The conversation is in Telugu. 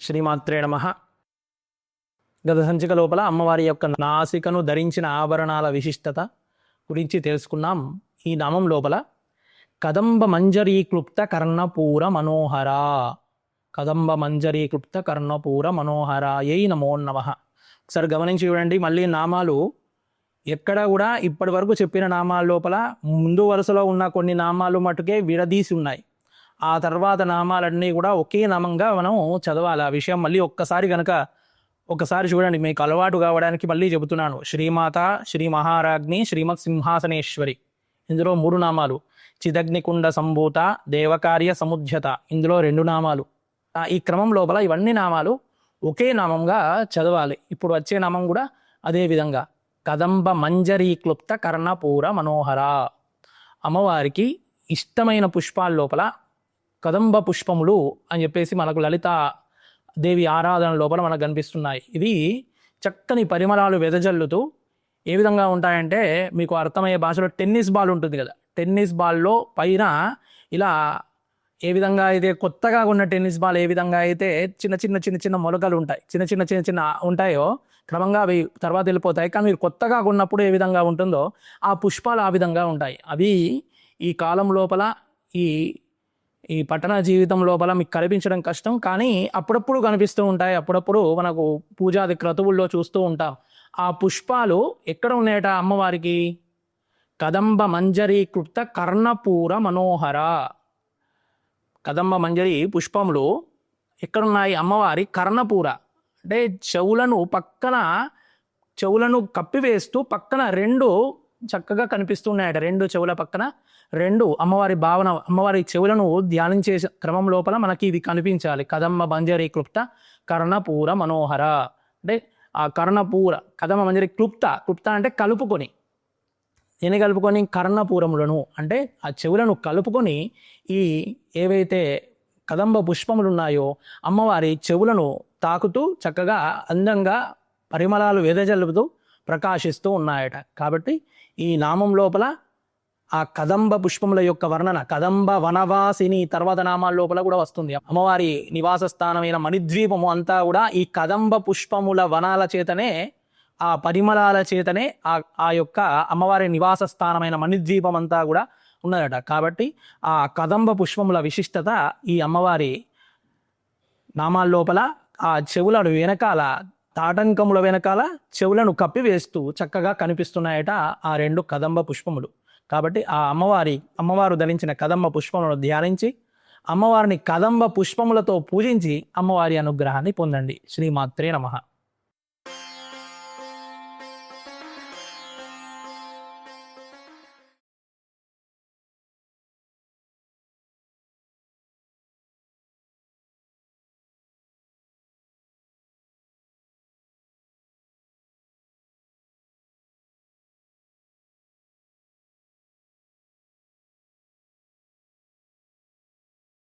శ్రీమాత్రే నమ. గత సంచిక లోపల అమ్మవారి యొక్క నాసికను ధరించిన ఆభరణాల విశిష్టత గురించి తెలుసుకున్నాం. ఈ నామం లోపల కదంబ మంజరీక్లుప్త కర్ణపూర మనోహర. కదంబ మంజరీక్లుప్త కర్ణపూర మనోహర ఏయి నమో నమ. ఒకసారి గమనించి చూడండి మళ్ళీ నామాలు ఎక్కడ కూడా ఇప్పటి వరకు చెప్పిన నామాల లోపల ముందు వరుసలో ఉన్న కొన్ని నామాలు మటుకే విడదీసి ఉన్నాయి. ఆ తర్వాత నామాలన్నీ కూడా ఒకే నామంగా మనం చదవాలి. ఆ విషయం మళ్ళీ ఒక్కసారి కనుక ఒకసారి చూడండి. మీకు అలవాటు కావడానికి మళ్ళీ చెబుతున్నాను. శ్రీమాత శ్రీ మహారాజ్ని శ్రీమత్ సింహాసనేశ్వరి ఇందులో మూడు నామాలు. చిదగ్నికుండ సంభూత దేవకార్య సముధ్యత ఇందులో రెండు నామాలు. ఈ క్రమం లోపల ఇవన్నీ నామాలు ఒకే నామంగా చదవాలి. ఇప్పుడు వచ్చే నామం కూడా అదే విధంగా. కదంబ మంజరీక్లుప్త కర్ణపూర మనోహర. అమ్మవారికి ఇష్టమైన పుష్పాల లోపల కదంబ పుష్పములు అని చెప్పేసి మనకు లలిత దేవి ఆరాధన లోపల మనకు కనిపిస్తున్నాయి. ఇవి చక్కని పరిమళాలు వెదజల్లుతూ ఏ విధంగా ఉంటాయంటే మీకు అర్థమయ్యే భాషలో టెన్నిస్ బాల్ ఉంటుంది కదా. టెన్నిస్ బాల్లో పైన ఇలా ఏ విధంగా అయితే కొత్తగా ఉన్న టెన్నిస్ బాల్ ఏ విధంగా అయితే చిన్న చిన్న చిన్న చిన్న మొలకలు ఉంటాయి. చిన్న చిన్న చిన్న చిన్న ఉంటాయో క్రమంగా అవి తర్వాత వెళ్ళిపోతాయి. కానీ మీరు కొత్తగా ఉన్నప్పుడు ఏ విధంగా ఉంటుందో ఆ పుష్పాలు ఆ విధంగా ఉంటాయి. అవి ఈ కాలం లోపల ఈ ఈ పట్టణ జీవితం లోపల మీకు కనిపించడం కష్టం కానీ అప్పుడప్పుడు కనిపిస్తూ ఉంటాయి. అప్పుడప్పుడు మనకు పూజాది క్రతువుల్లో చూస్తూ ఉంటాం. ఆ పుష్పాలు ఎక్కడ ఉన్నాయట అమ్మవారికి? కదంబ మంజరీకృత కర్ణపూర మనోహర. కదంబ మంజరి పుష్పములు ఎక్కడున్నాయి? అమ్మవారి కర్ణపూర. అంటే చెవులను పక్కన చెవులను కప్పివేస్తూ పక్కన రెండు చక్కగా కనిపిస్తున్నాయట. రెండు చెవుల పక్కన రెండు అమ్మవారి భావన అమ్మవారి చెవులను ధ్యానించే క్రమం లోపల మనకి ఇవి కనిపించాలి. కదమ్మ బంజరి క్లుప్త కర్ణపూర మనోహర. అంటే ఆ కర్ణపూర కదమ్మ బంజరి క్లుప్త క్లుప్త అంటే కలుపుకొని. ఎన్ని కలుపుకొని? కర్ణపూరములను. అంటే ఆ చెవులను కలుపుకొని ఈ ఏవైతే కదంబ పుష్పములు ఉన్నాయో అమ్మవారి చెవులను తాకుతూ చక్కగా అందంగా పరిమళాలు వెదజల్లుతూ ప్రకాశిస్తూ ఉన్నాయట. కాబట్టి ఈ నామం లోపల ఆ కదంబ పుష్పముల యొక్క వర్ణన కదంబ వనవాసిని తర్వాత నామాల లోపల కూడా వస్తుంది. అమ్మవారి నివాస స్థానమైన మణిద్వీపము అంతా కూడా ఈ కదంబ పుష్పముల వనాల చేతనే ఆ పరిమళాల చేతనే ఆ ఆ యొక్క అమ్మవారి నివాస స్థానమైన మణిద్వీపం అంతా కూడా ఉన్నదట. కాబట్టి ఆ కదంబ పుష్పముల విశిష్టత ఈ అమ్మవారి నామాల లోపల ఆ చెవులను వెనకాల తాటంకముల వెనకాల చెవులను కప్పివేస్తూ చక్కగా కనిపిస్తున్నాయట ఆ రెండు కదంబ పుష్పములు. కాబట్టి ఆ అమ్మవారి అమ్మవారు ధరించిన కదంబ పుష్పములను ధ్యానించి అమ్మవారిని కదంబ పుష్పములతో పూజించి అమ్మవారి అనుగ్రహాన్ని పొందండి. శ్రీమాత్రే నమ.